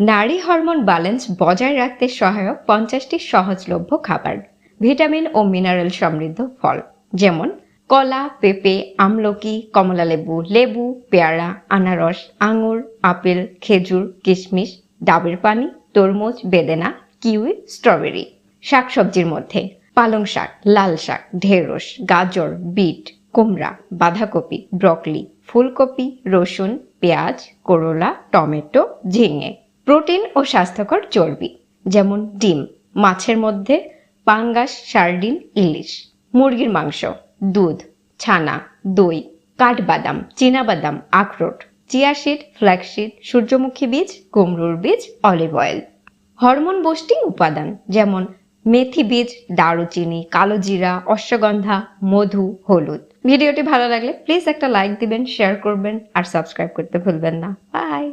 নারী hormone balance বজায় রাখতে সহায়ক পঞ্চাশটি সহজলভ্য খাবার, ভিটামিন ও মিনারেল সমৃদ্ধ ফল, যেমন কলা, পেঁপে, আমলকি, কমলালেবু, লেবু, পেয়ারা, আনারস, আঙুর, আপেল, খেজুর, কিশমিশ, ডাবের পানি, তরমুজ, বেদেনা, কিউই, স্ট্রবেরি। শাকসবজির মধ্যে পালং শাক, লাল শাক, ঢেঁড়স, গাজর, বিট, কুমড়া, বাঁধাকপি, ব্রকলি, ফুলকপি, রসুন, পেঁয়াজ, করলা, টমেটো, ঝিঙে। প্রোটিন ও স্বাস্থ্যকর চর্বি, যেমন ডিম, মাছের মধ্যে পাঙ্গাস সার্ডিন ইলিশ, মুরগির মাংস, দুধ, ছানা, দই, কাঠবাদাম, চীনাবাদাম, আখরোট চিয়াশিড ফ্ল্যাক্সিড সূর্যমুখী বীজ, কুমড়োর বীজ, অলিভ অয়েল। হরমোন বুস্টিং উপাদান, যেমন মেথি বীজ, দারুচিনি, কালো জিরা, অশ্বগন্ধা, মধু, হলুদ। ভিডিওটি ভালো লাগলে প্লিজ একটা লাইক দিবেন, শেয়ার করবেন, আর সাবস্ক্রাইব করতে ভুলবেন না। বাই!